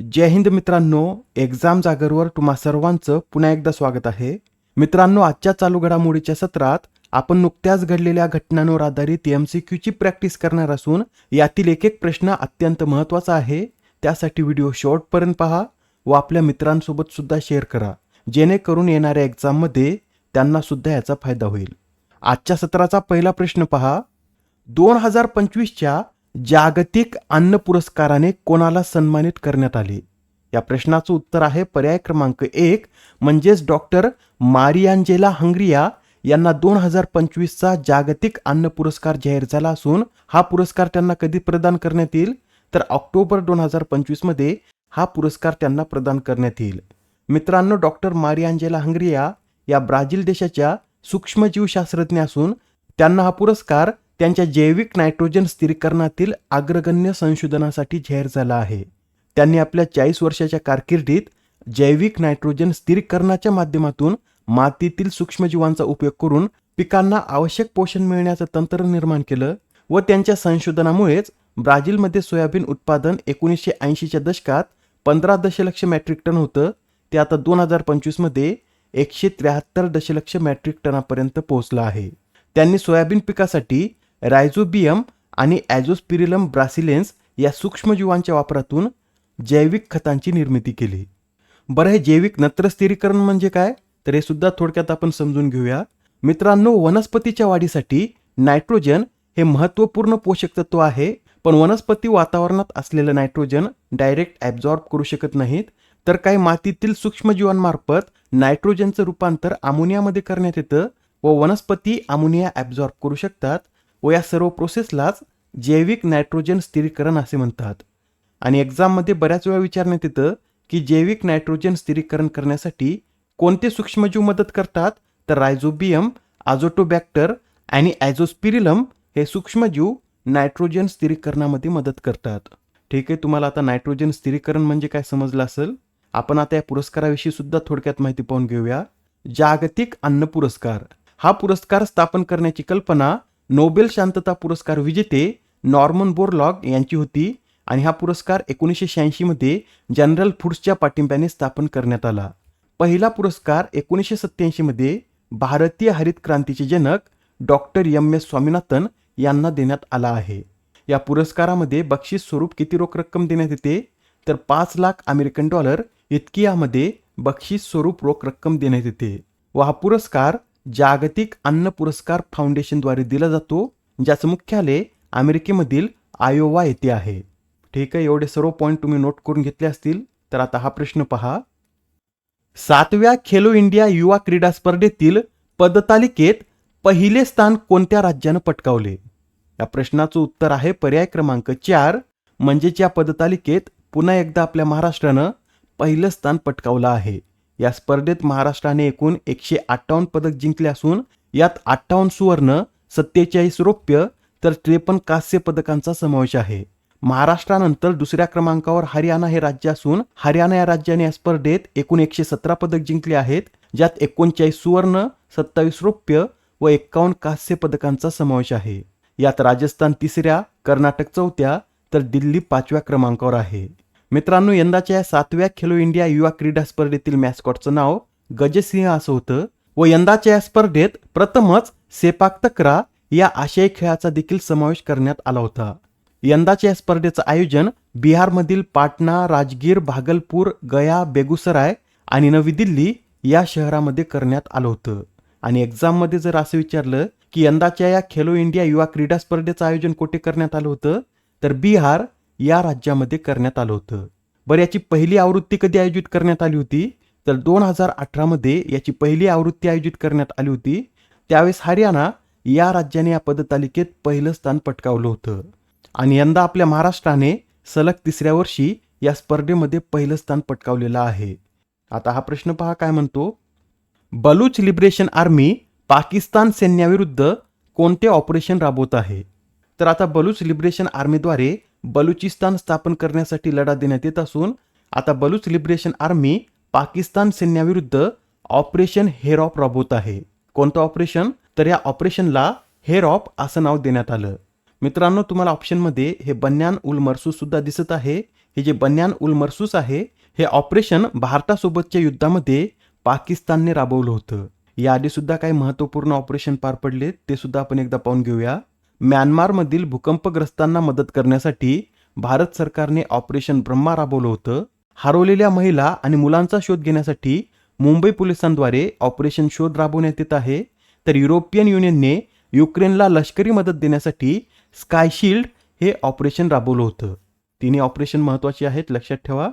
जय हिंद मित्रांनो एक्झाम जागरवर तुम्हा सर्वांचं पुन्हा एकदा स्वागत आहे. मित्रांनो आजच्या चालू घडामोडीच्या सत्रात आपण नुकत्याच घडलेल्या घटनांवर आधारित एम सी क्यूची प्रॅक्टिस करणार असून यातील एक एक प्रश्न अत्यंत महत्त्वाचा आहे. त्यासाठी व्हिडिओ शॉर्टपर्यंत पहा व आपल्या मित्रांसोबत सुद्धा शेअर करा. जेणेकरून येणाऱ्या एक्झाममध्ये त्यांना सुद्धा याचा फायदा होईल. आजच्या सत्राचा पहिला प्रश्न पहा. दोन हजार पंचवीसच्या जागतिक अन्न पुरस्काराने कोणाला सन्मानित करण्यात आले? या प्रश्नाचं उत्तर आहे पर्याय क्रमांक एक म्हणजेच डॉक्टर मारियांजेला हंग्रिया यांना दोन हजार पंचवीसचा जागतिक अन्न पुरस्कार जाहीर झाला असून हा पुरस्कार त्यांना कधी प्रदान करण्यात येईल? तर ऑक्टोबर दोन हजार पंचवीसमध्ये हा पुरस्कार त्यांना प्रदान करण्यात येईल. मित्रांनो डॉक्टर मारियांजेला हंग्रिया या ब्राझील देशाच्या सूक्ष्मजीवशास्त्रज्ञ असून त्यांना हा पुरस्कार त्यांच्या जैविक नायट्रोजन स्थिरीकरणातील अग्रगण्य संशोधनासाठी जाहीर झाला आहे. त्यांनी आपल्या चाळीस वर्षाच्या कारकिर्दीत जैविक नायट्रोजन स्थिरीकरणाच्या माध्यमातून मातीतील सूक्ष्मजीवांचा उपयोग करून पिकांना आवश्यक पोषण मिळण्याचं तंत्र निर्माण केलं व त्यांच्या संशोधनामुळेच ब्राझीलमध्ये सोयाबीन उत्पादन एकोणीसशे ऐंशीच्या दशकात पंधरा दशलक्ष मॅट्रिक टन होतं. ते आता दोन हजार पंचवीसमध्ये एकशे त्र्याहत्तर दशलक्ष मॅट्रिक टनापर्यंत पोहोचलं आहे. त्यांनी सोयाबीन पिकासाठी रायझोबियम आणि ॲझोस्पिरिलम ब्रासिलेन्स या सूक्ष्मजीवांच्या वापरातून जैविक खतांची निर्मिती केली. बरं हे जैविक नत्रस्थिरीकरण म्हणजे काय? तर हे सुद्धा थोडक्यात आपण समजून घेऊया. मित्रांनो वनस्पतीच्या वाढीसाठी नायट्रोजन हे महत्त्वपूर्ण पोषक तत्व आहे. पण वनस्पती वातावरणात असलेलं नायट्रोजन डायरेक्ट ॲब्झॉर्ब करू शकत नाहीत. तर काही मातीतील सूक्ष्मजीवांमार्फत नायट्रोजनचं रूपांतर अमोनियामध्ये करण्यात येतं व वनस्पती अमोनिया ॲब्झॉर्ब करू शकतात. व या सर्व प्रोसेसलाच जैविक नायट्रोजन स्थिरीकरण असे म्हणतात. आणि एक्झाममध्ये बऱ्याच वेळा विचारण्यात येतं की जैविक नायट्रोजन स्थिरीकरण करण्यासाठी कोणते सूक्ष्मजीव मदत करतात? तर रायझोबियम आझोटोबॅक्टर आणि ॲझोस्पिरिलम हे सूक्ष्मजीव नायट्रोजन स्थिरीकरणामध्ये मदत करतात. ठीक आहे तुम्हाला आता नायट्रोजन स्थिरीकरण म्हणजे काय समजलं असेल? आपण आता या पुरस्काराविषयी सुद्धा थोडक्यात माहिती पाहून घेऊया. जागतिक अन्न पुरस्कार. हा पुरस्कार स्थापन करण्याची कल्पना नोबेल शांतता पुरस्कार विजेते नॉर्मन बोरलॉग यांची होती आणि हा पुरस्कार एकोणीसशे शहाऐंशीमध्ये जनरल फूड्सच्या पाठिंब्याने स्थापन करण्यात आला. पहिला पुरस्कार एकोणीसशे सत्त्याऐंशीमध्ये भारतीय हरित क्रांतीचे जनक डॉक्टर एम एस स्वामीनाथन यांना देण्यात आला आहे. या पुरस्कारामध्ये बक्षीस स्वरूप किती रोख रक्कम देण्यात येते? तर पाच लाख अमेरिकन डॉलर इतकी यामध्ये बक्षीस स्वरूप रोख रक्कम देण्यात येते. व हा पुरस्कार जागतिक अन्न पुरस्कार फाउंडेशनद्वारे दिला जातो ज्याचं मुख्यालय अमेरिकेमधील आयोवा येथे आहे. ठीक आहे एवढे सर्व पॉईंट तुम्ही नोट करून घेतले असतील तर आता हा प्रश्न पहा. सातव्या खेलो इंडिया युवा क्रीडा स्पर्धेतील पदतालिकेत पहिले स्थान कोणत्या राज्यानं पटकावले? या प्रश्नाचं उत्तर आहे पर्याय क्रमांक चार म्हणजेच या पदतालिकेत पुन्हा एकदा आपल्या महाराष्ट्रानं पहिलं स्थान पटकावलं आहे. या स्पर्धेत महाराष्ट्राने एकूण एकशे अठ्ठावन्न पदक जिंकले असून यात अठ्ठावन्न सुवर्ण सत्तेचाळीस रौप्य तर त्रेपन्न कांस्य पदकांचा समावेश आहे. महाराष्ट्रानंतर दुसऱ्या क्रमांकावर हरियाणा हे राज्य असून हरियाणा या राज्याने या स्पर्धेत एकूण एकशे सतरा पदक जिंकले आहेत ज्यात एकोणचाळीस सुवर्ण सत्तावीस रौप्य व एक्कावन्न कांस्य पदकांचा समावेश आहे. यात राजस्थान तिसऱ्या कर्नाटक चौथ्या तर दिल्ली पाचव्या क्रमांकावर आहे. मित्रांनो यंदाच्या या सातव्या खेलो इंडिया युवा क्रीडा स्पर्धेतील मॅस्कॉटचं नाव गजसिंह असं होतं व यंदाच्या या स्पर्धेत प्रथमच सेपाक तक्रा या आशयी खेळाचा देखील समावेश करण्यात आला होता. यंदाच्या या स्पर्धेचं आयोजन बिहारमधील पाटणा राजगीर भागलपूर गया बेगुसराय आणि नवी दिल्ली या शहरामध्ये करण्यात आलं होतं. आणि एक्झाममध्ये जर असं विचारलं की यंदाच्या या खेलो इंडिया युवा क्रीडा स्पर्धेचं आयोजन कुठे करण्यात आलं होतं तर बिहार या राज्यामध्ये करण्यात आलं होतं. बरं याची पहिली आवृत्ती कधी आयोजित करण्यात आली होती? तर दोन हजार अठरामध्ये याची पहिली आवृत्ती आयोजित करण्यात आली होती. त्यावेळेस हरियाणा या राज्याने या पदतालिकेत पहिलं स्थान पटकावलं होतं. आणि यंदा आपल्या महाराष्ट्राने सलग तिसऱ्या वर्षी या स्पर्धेमध्ये पहिलं स्थान पटकावलेलं आहे. आता हा प्रश्न पहा काय म्हणतो? बलूच लिबरेशन आर्मी पाकिस्तान सैन्याविरुद्ध कोणते ऑपरेशन राबवत आहे? तर आता बलूच लिबरेशन आर्मीद्वारे बलुचिस्तान स्थापन करण्यासाठी लढा देण्यात येत असून आता बलुच लिबरेशन आर्मी पाकिस्तान सैन्याविरुद्ध ऑपरेशन हेरॉप राबवत आहे. कोणतं ऑपरेशन? तर या ऑपरेशनला हेरॉप असं नाव देण्यात आलं. मित्रांनो तुम्हाला ऑप्शनमध्ये हे बन्यान उल मरसूस सुद्धा दिसत आहे. हे जे बन्यान उल मरसूस आहे हे ऑपरेशन भारतासोबतच्या युद्धामध्ये पाकिस्तानने राबवलं होतं. याआधी सुद्धा काही महत्त्वपूर्ण ऑपरेशन पार पडले ते सुद्धा आपण एकदा पाहून घेऊया. म्यानमारमधील भूकंपग्रस्तांना मदत करण्यासाठी भारत सरकारने ऑपरेशन ब्रह्मा राबवलं होतं. हरवलेल्या महिला आणि मुलांचा शोध घेण्यासाठी मुंबई पोलिसांद्वारे ऑपरेशन शोध राबवण्यात येत आहे. तर युरोपियन युनियनने युक्रेनला लष्करी मदत देण्यासाठी स्कायशिल्ड हे ऑपरेशन राबवलं होतं. तिन्ही ऑपरेशन महत्त्वाची आहेत लक्षात ठेवा.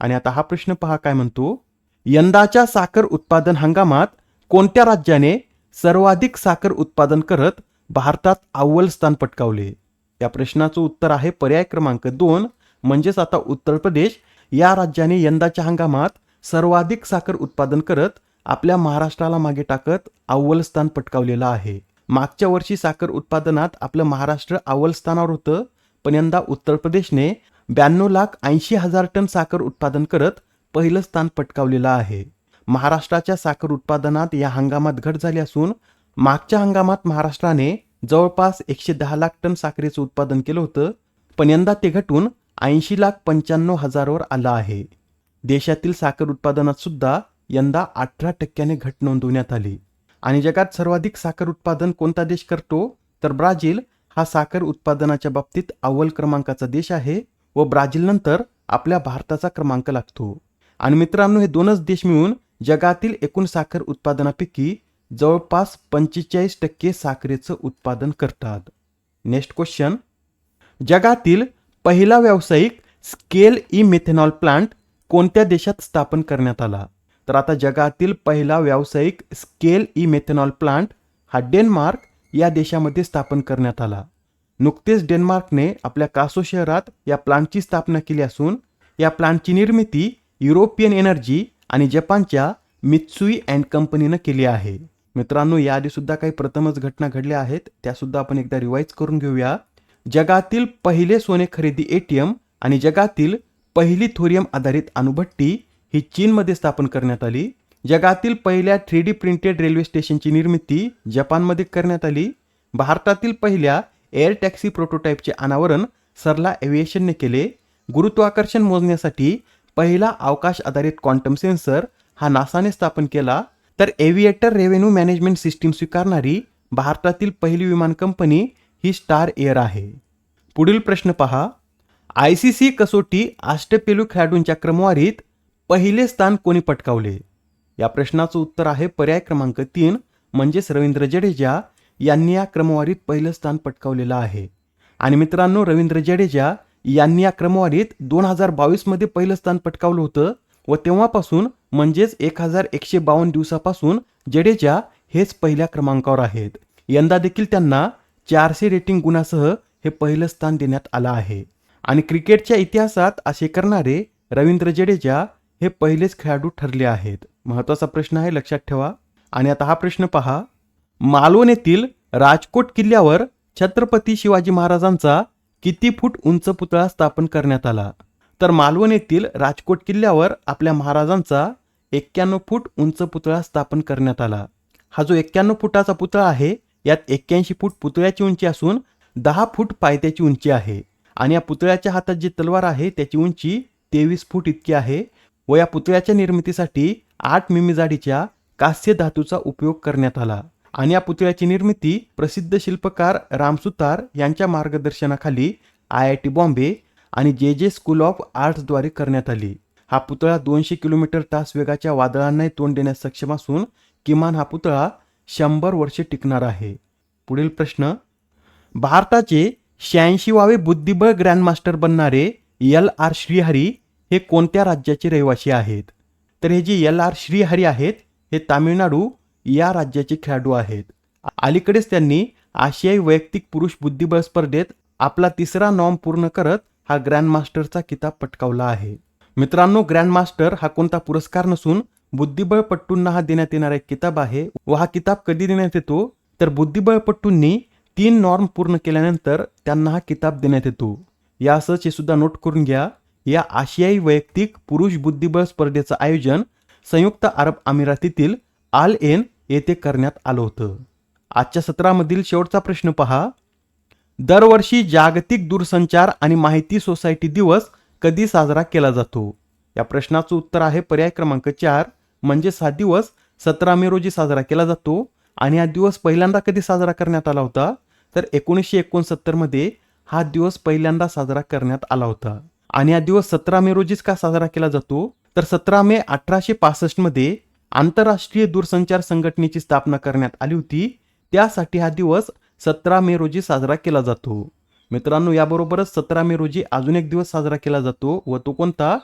आणि आता हा प्रश्न पहा काय म्हणतो? यंदाच्या साखर उत्पादन हंगामात कोणत्या राज्याने सर्वाधिक साखर उत्पादन करत भारतात अव्वल स्थान पटकावले या प्रश्नाचं उत्तर आहे पर्याय क्रमांक दोन म्हणजेच आता उत्तर प्रदेश. या राज्याने यंदाच्या हंगामात सर्वाधिक साखर उत्पादन करत आपल्या महाराष्ट्राला मागे टाकत अव्वल स्थान पटकावलेलं आहे. मागच्या वर्षी साखर उत्पादनात आपलं महाराष्ट्र अव्वल स्थानावर होतं पण यंदा उत्तर प्रदेशने ब्याण्णव लाख ऐंशी हजार टन साखर उत्पादन करत पहिलं स्थान पटकावलेलं आहे. महाराष्ट्राच्या साखर उत्पादनात या हंगामात घट झाली असून मागच्या हंगामात महाराष्ट्राने जवळपास एकशे दहा लाख टन साखरेचं उत्पादन केलं होतं पण यंदा ते घटून ऐंशी लाख पंच्याण्णव हजारवर आलं आहे. देशातील साखर उत्पादनात सुद्धा यंदा अठरा टक्क्याने घट नोंदवण्यात आली. आणि जगात सर्वाधिक साखर उत्पादन कोणता देश करतो? तर ब्राझील हा साखर उत्पादनाच्या बाबतीत अव्वल क्रमांकाचा देश आहे व ब्राझीलनंतर आपल्या भारताचा क्रमांक लागतो. आणि मित्रांनो हे दोनच देश मिळून जगातील एकूण साखर उत्पादनापैकी जवळपास पंचेचाळीस टक्के साखरेचं उत्पादन करतात. नेक्स्ट क्वेश्चन जगातील पहिला व्यावसायिक स्केल ई मेथेनॉल प्लांट कोणत्या देशात स्थापन करण्यात आला? तर आता जगातील पहिला व्यावसायिक स्केल ई मेथेनॉल प्लांट हा डेन्मार्क या देशामध्ये स्थापन करण्यात आला. नुकतेच डेन्मार्कने आपल्या कासो शहरात या प्लांटची स्थापना केली असून या प्लांटची निर्मिती युरोपियन एनर्जी आणि जपानच्या मित्सुई अँड कंपनीनं केली आहे. मित्रांनो याआधी सुद्धा काही प्रथमच घटना घडल्या आहेत. त्यासुद्धा आपण एकदा रिवाईज करून घेऊया. जगातील पहिले सोने खरेदी एटीएम आणि जगातील पहिली थोरियम आधारित अणुभट्टी ही चीनमध्ये स्थापन करण्यात आली. जगातील पहिल्या थ्री डी प्रिंटेड रेल्वे स्टेशनची निर्मिती जपानमध्ये करण्यात आली. भारतातील पहिल्या एअर टॅक्सी प्रोटोटाईपचे अनावरण सरला एव्हिएशनने केले. गुरुत्वाकर्षण मोजण्यासाठी पहिला अवकाश आधारित क्वांटम सेन्सर हा नासाने स्थापन केला. तर एव्हिएटर रेव्हेन्यू मॅनेजमेंट सिस्टीम स्वीकारणारी भारतातील पहिली विमान कंपनी ही स्टार एअर आहे. पुढील प्रश्न पहा. आय सी सी कसोटी अष्टपेलू खेळाडूंच्या क्रमवारीत पहिले स्थान कोणी पटकावले? या प्रश्नाचं उत्तर आहे पर्याय क्रमांक तीन म्हणजेच रवींद्र जडेजा यांनी या क्रमवारीत पहिलं स्थान पटकावलेलं आहे. आणि मित्रांनो रवींद्र जडेजा यांनी या क्रमवारीत दोन हजार बावीसमध्ये पहिलं स्थान पटकावलं होतं. व तेव्हापासून म्हणजेच एक हजार एकशे बावन्न दिवसापासून जडेजा हेच पहिल्या क्रमांकावर आहेत. यंदा देखील त्यांना चारशे रेटिंग गुणासह हे पहिलं स्थान देण्यात आलं आहे. आणि क्रिकेटच्या इतिहासात असे करणारे रवींद्र जडेजा हे पहिलेच खेळाडू ठरले आहेत. महत्त्वाचा प्रश्न आहे लक्षात ठेवा. आणि आता हा प्रश्न पहा. मालवण येथील राजकोट किल्ल्यावर छत्रपती शिवाजी महाराजांचा किती फूट उंच पुतळा स्थापन करण्यात आला? तर मालवण येथील राजकोट किल्ल्यावर आपल्या महाराजांचा एक्क्याण्णव फूट उंच पुतळा स्थापन करण्यात आला. हा जो एक्क्याण्णव फुटाचा पुतळा आहे यात एक्क्याऐंशी फूट पुतळ्याची उंची असून दहा फूट पायथ्याची उंची आहे आणि या पुतळ्याच्या हातात जी तलवार आहे त्याची उंची तेवीस फूट इतकी आहे व या पुतळ्याच्या निर्मितीसाठी आठ मिमी जाडीच्या कास्य धातूचा उपयोग करण्यात आला आणि या पुतळ्याची निर्मिती प्रसिद्ध शिल्पकार रामसुतार यांच्या मार्गदर्शनाखाली आय आय टी बॉम्बे आणि जे जे स्कूल ऑफ आर्ट्सद्वारे करण्यात आली. हा पुतळा दोनशे किलोमीटर तास वेगाच्या वादळांनाही तोंड देण्यास सक्षम असून किमान हा पुतळा शंभर वर्षे टिकणार आहे. पुढील प्रश्न. भारताचे शहाऐंशीवावे बुद्धिबळ ग्रँडमास्टर बनणारे एल आर श्रीहरी हे कोणत्या राज्याचे रहिवासी आहेत? तर हे जे एल आर श्रीहरी आहेत हे तामिळनाडू या राज्याचे खेळाडू आहेत. अलीकडेच त्यांनी आशियाई वैयक्तिक पुरुष बुद्धिबळ स्पर्धेत आपला तिसरा नॉम पूर्ण करत हा ग्रँडमास्टरचा किताब पटकावला आहे. मित्रांनो ग्रँडमास्टर हा कोणता पुरस्कार नसून बुद्धिबळपट्टूंना हा देण्यात येणारा एक किताब आहे व हा किताब कधी देण्यात येतो? तर बुद्धिबळपट्टूंनी तीन नॉर्म पूर्ण केल्यानंतर त्यांना हा किताब देण्यात येतो. या असंच हे सुद्धा नोट करून घ्या. या आशियाई वैयक्तिक पुरुष बुद्धिबळ स्पर्धेचं आयोजन संयुक्त अरब अमिरातीतील आल एन येथे करण्यात आलं होतं. आजच्या सत्रामधील शेवटचा प्रश्न पहा. दरवर्षी जागतिक दूरसंचार आणि माहिती सोसायटी दिवस कधी साजरा केला जातो? या प्रश्नाचं उत्तर आहे पर्याय क्रमांक चार म्हणजेच हा दिवस सतरा मे रोजी साजरा केला जातो आणि हा दिवस पहिल्यांदा कधी साजरा करण्यात आला होता? तर एकोणीसशे एकोणसत्तरमध्ये हा दिवस पहिल्यांदा साजरा करण्यात आला होता. आणि हा दिवस सतरा मे रोजीच का साजरा केला जातो? तर सतरा मे अठराशे पासष्टमध्ये आंतरराष्ट्रीय दूरसंचार संघटनेची स्थापना करण्यात आली होती. त्यासाठी हा दिवस सतरा मे रोजी साजरा केला जातो. मित्रांनो याबरोबरच सतरा मे रोजी अजून एक दिवस साजरा केला जातो व तो कोणता?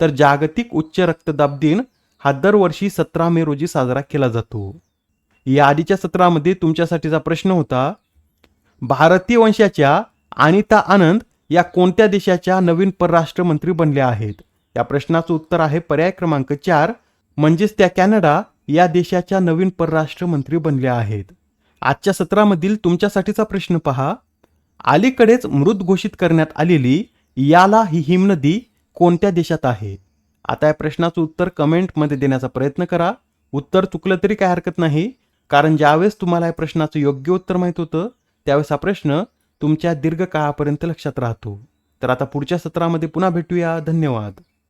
तर जागतिक उच्च रक्तदाब दिन हा दरवर्षी सतरा मे रोजी साजरा केला जातो. या आधीच्या सत्रामध्ये तुमच्यासाठीचा प्रश्न होता भारतीय वंशाच्या अनिता आनंद या कोणत्या देशाच्या नवीन परराष्ट्रमंत्री बनल्या आहेत? या प्रश्नाचं उत्तर आहे पर्याय क्रमांक चार म्हणजेच त्या कॅनडा या देशाच्या नवीन परराष्ट्रमंत्री बनल्या आहेत. आजच्या सत्रामधील तुमच्यासाठीचा प्रश्न पहा. अलीकडेच मृत घोषित करण्यात आलेली याला ही हिमनदी कोणत्या देशात आहे? आता या प्रश्नाचं उत्तर कमेंटमध्ये देण्याचा प्रयत्न करा. उत्तर चुकलं तरी काय हरकत नाही. कारण ज्यावेळेस तुम्हाला या प्रश्नाचं योग्य उत्तर माहीत होतं त्यावेळेस हा प्रश्न तुमच्या दीर्घकाळापर्यंत लक्षात राहतो. तर आता पुढच्या सत्रामध्ये पुन्हा भेटूया. धन्यवाद.